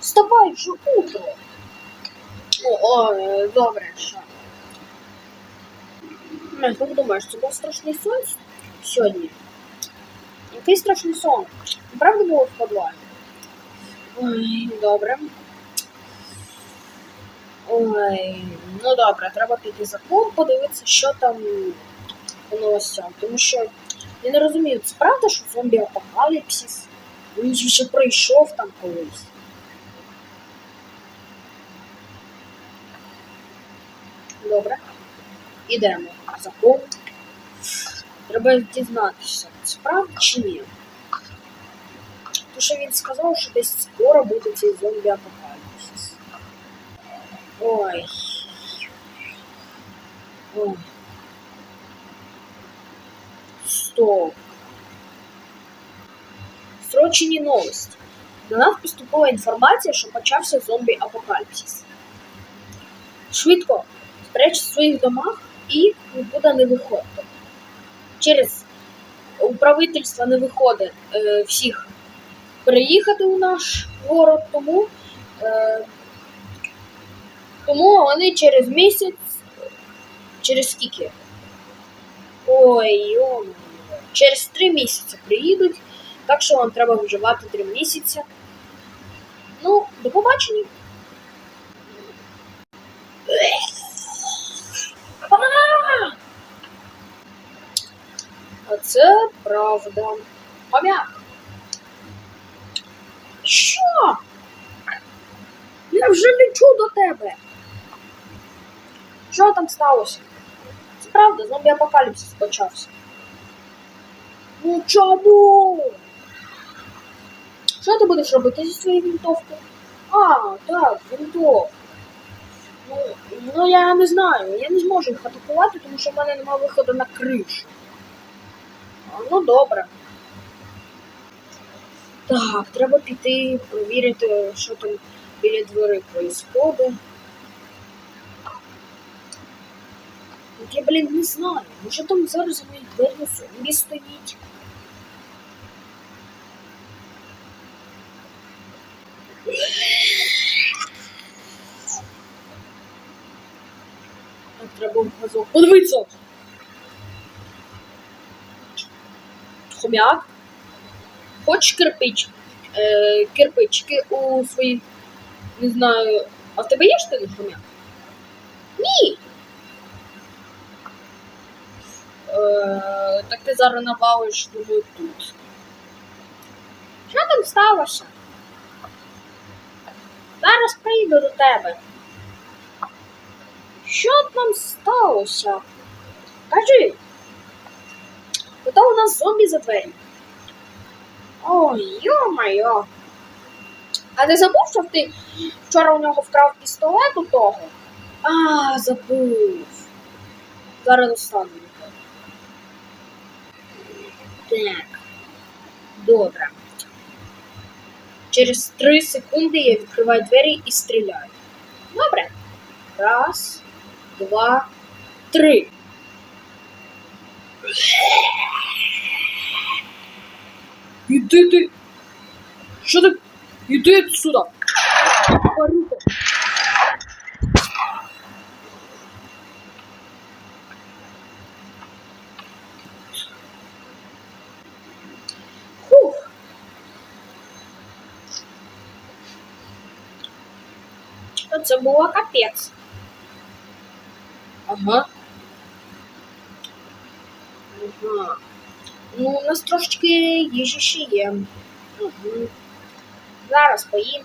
Вставай вже утро. О, добре, що. Меш, як думаєш, це був страшний сон сьогодні? Який страшний сон? Правда було в подвалі? Ой, добре. Ой, ну добре, треба піти за клуб, подивитися, що там по новостям. Тому що я не розумію, це правда, що зомбі апокаліпсис? Він ще пройшов там колись. Добре. Ідемо за клуб. Треба дізнатися, це правда чи ні. Тому що він сказав, що десь скоро буде цей зомбі апокаліпсис. Ой. Ой. Стоп. Срочені новості. До нас поступила інформація, що почався зомбі-апокаліпсис. Швидко спрячь в своїх домах і нікуди не виходьте. Через управительство не виходить е, всіх приїхати у наш город, тому, е, тому вони через місяць, через скільки? Ой, йо, через три місяці приїдуть, так що вам треба виживати три місяці. Ну, до побачення. А! Це правда. Хомяк. Що? Я вже лечу до тебе. Що там сталося? Це правда, зомбі апокаліпсис почався. Ну чому? Що ти будеш робити зі своєю винтовкою? А, так, винтовка. Ну, ну я не знаю, я не зможу їх атакувати, тому що в мене немає виходу на кришу. Ну добре. Так, треба піти, перевірити, що там біля дверей происходить. Я, блін, не знаю. Може там зараз за моєю дверью зомбі стоїть. Так, треба в газок. Подивіться! Хомяк. Хочеш кирпич? Е, кирпички у свої. Не знаю. А в тебе є штани хомяк? Ні. Е, так ти зараз думаю, тут. Що там сталося? Зараз прийду до тебе. Що там сталося? Кажи. Хто у нас зомбі за двері? Ой, йо-моє. А ти забув, що ти вчора у нього вкрав пістолет у того? А, забув. Зараз його. Так. Добре. Через три секунди я відкриваю двері і стріляю. Добре. Раз, два, три. Іди ти. Що ти? Іди сюди. Це було капець. Ага. Ага. Ну, у нас трошечки їжі ще є. Угу. Зараз поїм.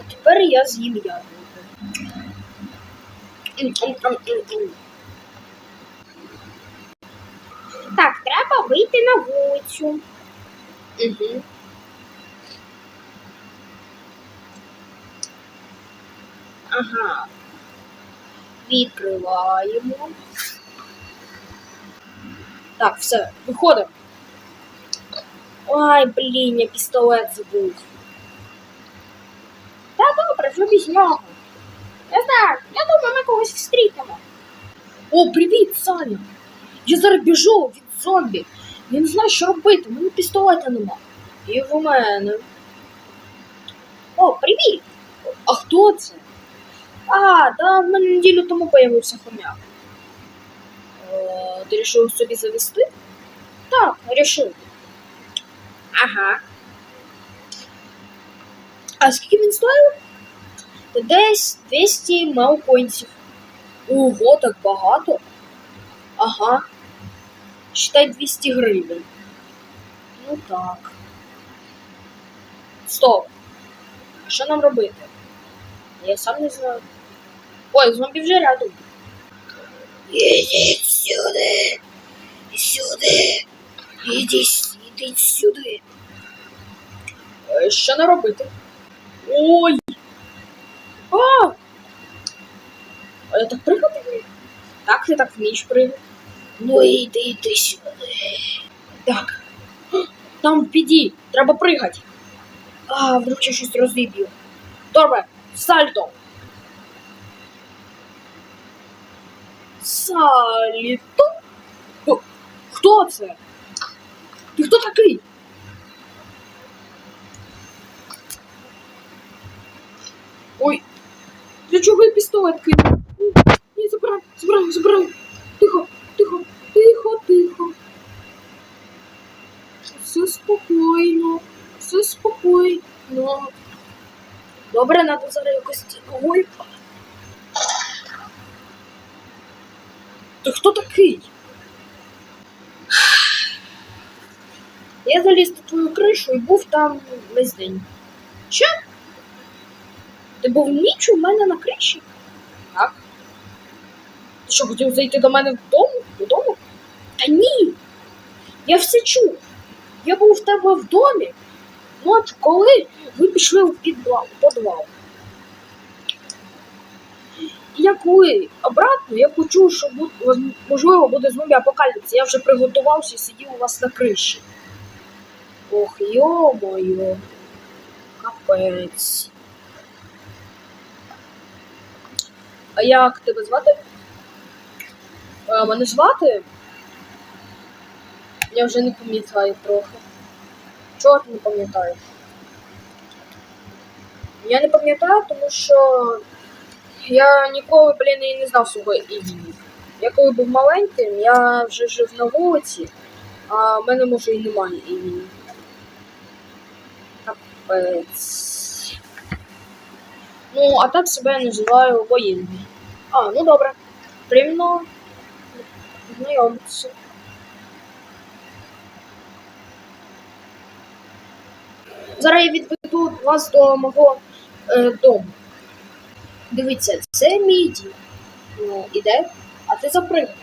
А тепер я з'їм яблуко. Так, треба вийти на вулицю. Угу. Ага. Відкриваємо. Так, все, виходимо. Ой, блін, я пістолет забув. Та добре, що без нього. Не знаю, я думаю, ми когось встрітимо. О, привіт, Саня! Я зараз біжу від зомбі. Я не знаю, що робити, у мене пістолета нема. І в мене. О, привіт! А хто це? А, да, в мене неділю тому появився хомяк. Е, ти вирішив собі завести? Так, вирішив. Ага. А скільки він стоїв? Десь 200 маукоінців. Ого, так багато. Ага. Считай 200 гривень. Ну так. Стоп. А що нам робити? Я сам не знаю. Ой, зомбі вже рядом. Ідіть сюди. Сюди. Ідіть, ідіть сюди. Е, Що нам робити? Ой! А! А я так пригати? Так, ти так вмієш пригати. Ну іди, іди сюди. Так. Там піді, треба пригати. А, вдруг я щось розіб'ю. Добре, сальто. Сальто? Хто- це? Ти хто такий? Ой, для чого я пістолет кинув? Ні, забрав. Тихо, тихо, тихо, тихо. Все спокійно, все спокійно. Добре, треба зараз якось. Ой. Ти хто такий? Я заліз на твою кришу і був там весь день. Що? Ти був ніч у мене на криші? Так. Ти що, хотів зайти до мене вдома? Додому? Та ні. Я все чув. Я був в тебе в домі. Ночі, коли ви пішли в підвал, підвал. Як ви обратно, я почув, що можливо буде зомбі апокаліпсис. Я вже приготувався і сидів у вас на криші. Ох, йо-моє. Капець. А як тебе звати? А, мене звати? Я вже не пам'ятаю трохи. Чого не пам'ятаєш? Я не пам'ятаю, тому що я ніколи, блін, і не знав свого імені. Я коли був маленьким, я вже жив на вулиці, а в мене може і немає імені. Капець. Ну, а так себе я називаю воєнний. А, ну добре. Приємно знайомитися. Зараз я відведу вас до мого е, дому. Дивіться, це мій дім. Ну, іде, а ти запригай.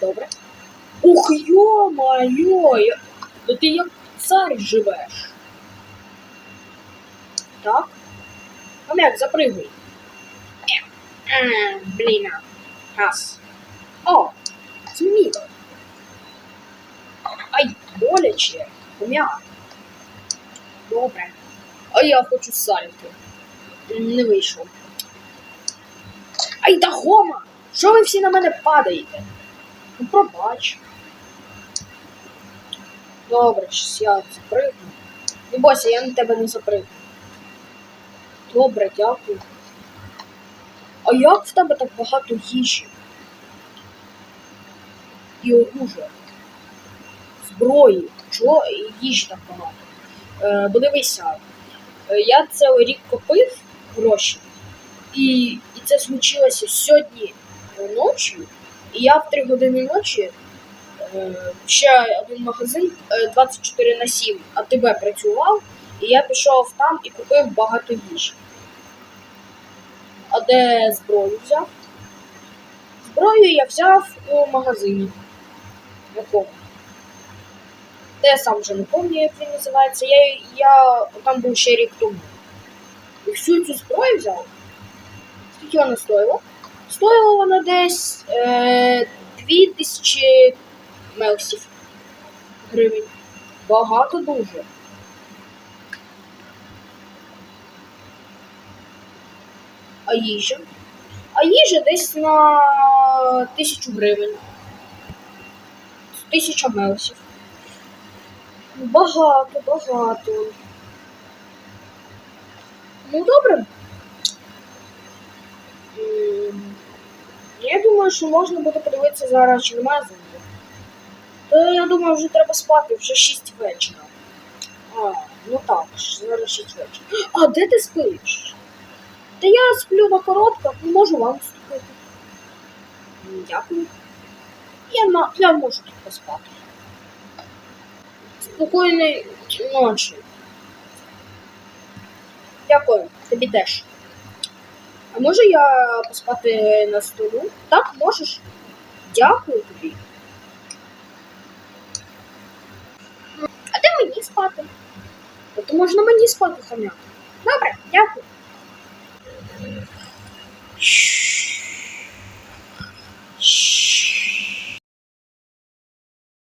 Добре. Ух, йо-майо! я- Ну ти як цар живеш. Так? Хомяк, запригуй. А, блін. Раз. О, зміга. Ай, боляче. Хомяк. Добре. А я хочу сальто. Не вийшло. Ай да хома! Що ви всі на мене падаєте? Ну пробач. Добре, щас я запригну. Не бойся, я на тебе не запригну. Добре, дякую. А як в тебе так багато їжі? І оружия? Зброї? Чого їжі так багато? Е, бо дивися, е, я цілий рік копив гроші, і, і це случилося сьогодні ночі, і я в 3 години ночі е, ще один магазин е, 24 на 7 АТБ працював, і я пішов там і купив багато їжі. А де зброю взяв? Зброю я взяв у магазині. Якому? Та я сам вже не пам'ятаю, як він називається. Я, я там був ще рік тому. І всю цю зброю взяв. Скільки вона стоїла? Стоїла вона десь е, 2000 мелсів гривень. Багато дуже. А їжа? А їжа десь на тисячу гривень. Тисяча мелсів. Багато, багато. Ну, добре. Я думаю, що можна буде подивитися зараз, чи немає зомбі. Та я думаю, вже треба спати, вже 6 вечора. А, ну так, зараз 6 вечора. А де ти спиш? Та я сплю на коротках, не можу вам вступити. Дякую. Я, я можу тут поспати спокійної ночі. Дякую, тобі теж. А можу я поспати на столу? Так, можеш? Дякую тобі. А де мені спати? От можна мені спати, ханя. Добре, дякую.